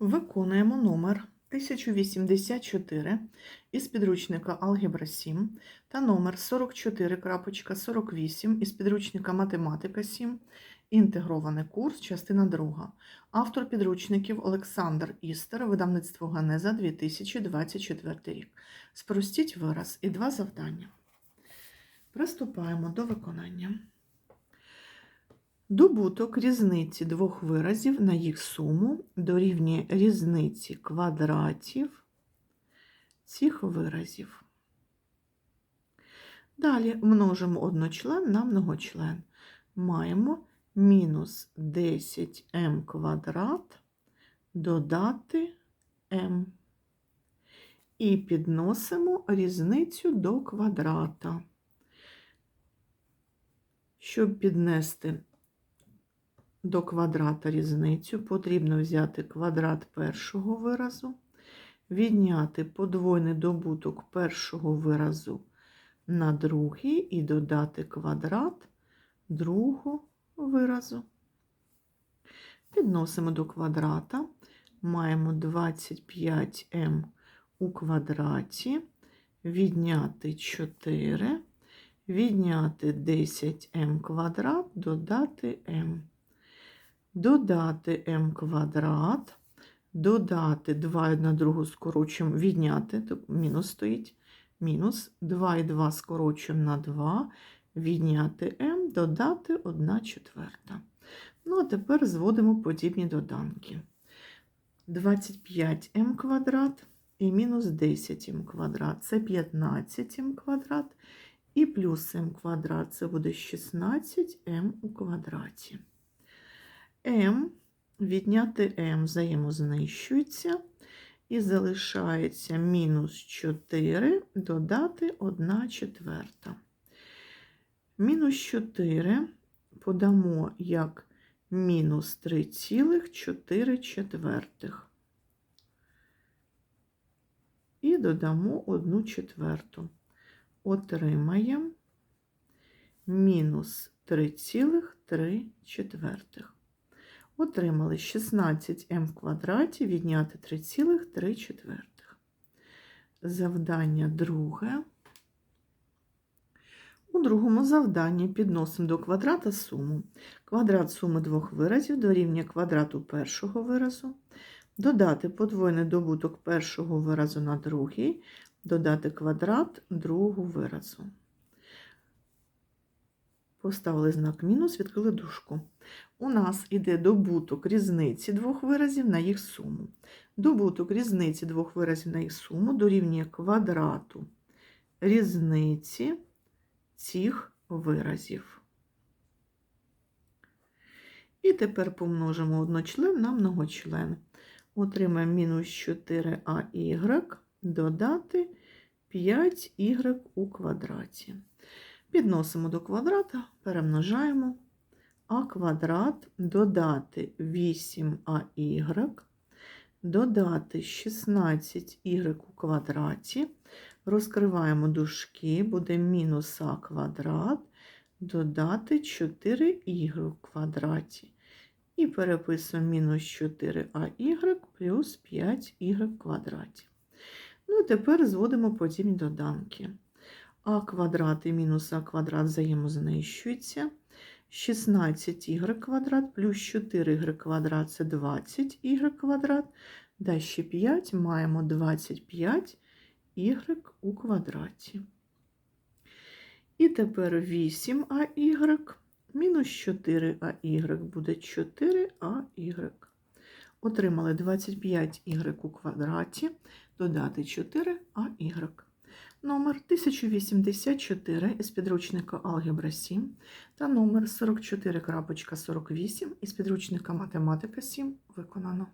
Виконуємо номер 1084 із підручника Алгебра 7 та номер 44.48 із підручника Математика 7. Інтегрований курс, частина 2. Автор підручників Олександр Істер, видавництво Ганеза 2024 рік. Спростіть вираз і два завдання. Приступаємо до виконання. Добуток різниці двох виразів на їх суму дорівнює різниці квадратів цих виразів. Далі множимо одночлен на многочлен. Маємо мінус 10m квадрат додати m. І підносимо різницю до квадрата. Щоб піднести до квадрата різницю. Потрібно взяти квадрат першого виразу, відняти подвойний добуток першого виразу на другий і додати квадрат другого виразу. Підносимо до квадрата, маємо 25m у квадраті, відняти 4, відняти 10m квадрат, додати m додати m квадрат, додати 2 на другу скорочуємо, відняти, тут мінус стоїть, мінус 2 і 2 скорочуємо на 2, відняти m, додати 1 четверта. Ну, а тепер зводимо подібні доданки. 25m квадрат і мінус 10m квадрат. Це 15m квадрат. І плюс m квадрат це буде 16m у квадраті. М відняти М взаємознищується і залишається мінус 4 додати 1 четверта. Мінус 4 подамо як мінус 3,4 четвертих. І додамо 1 четверту. Отримаємо мінус 3,3 четвертих. Отримали 16m в квадраті відняти 3,3 четвертих. Завдання друге. У другому завданні підносимо до квадрата суму. Квадрат суми двох виразів дорівнює квадрату першого виразу. Додати подвойний добуток першого виразу на другий, додати квадрат другого виразу. Поставили знак мінус, відкрили дужку. У нас іде добуток різниці двох виразів на їх суму. Добуток різниці двох виразів на їх суму дорівнює квадрату різниці цих виразів. І тепер помножимо одночлен на многочлен. Отримаємо мінус 4АY додати 5y у квадраті. Підносимо до квадрата, перемножаємо а квадрат додати 8аY, додати 16y у квадраті, розкриваємо дужки, буде мінус а квадрат, додати 4y у квадраті. І переписуємо мінус 4аY плюс 5y в квадраті. Ну і тепер зводимо подібні доданки. А квадрат і мінус а квадрат взаємознищуються. 16y квадрат плюс 4y квадрат це 20y квадрат. Далі 5 маємо 25y у квадраті. І тепер 8АY мінус 4АY буде 4АY. Отримали 25y у квадраті, додати 4АY. Номер 1084 із підручника Алгебра 7 та номер 44.48 із підручника Математика 7 виконано.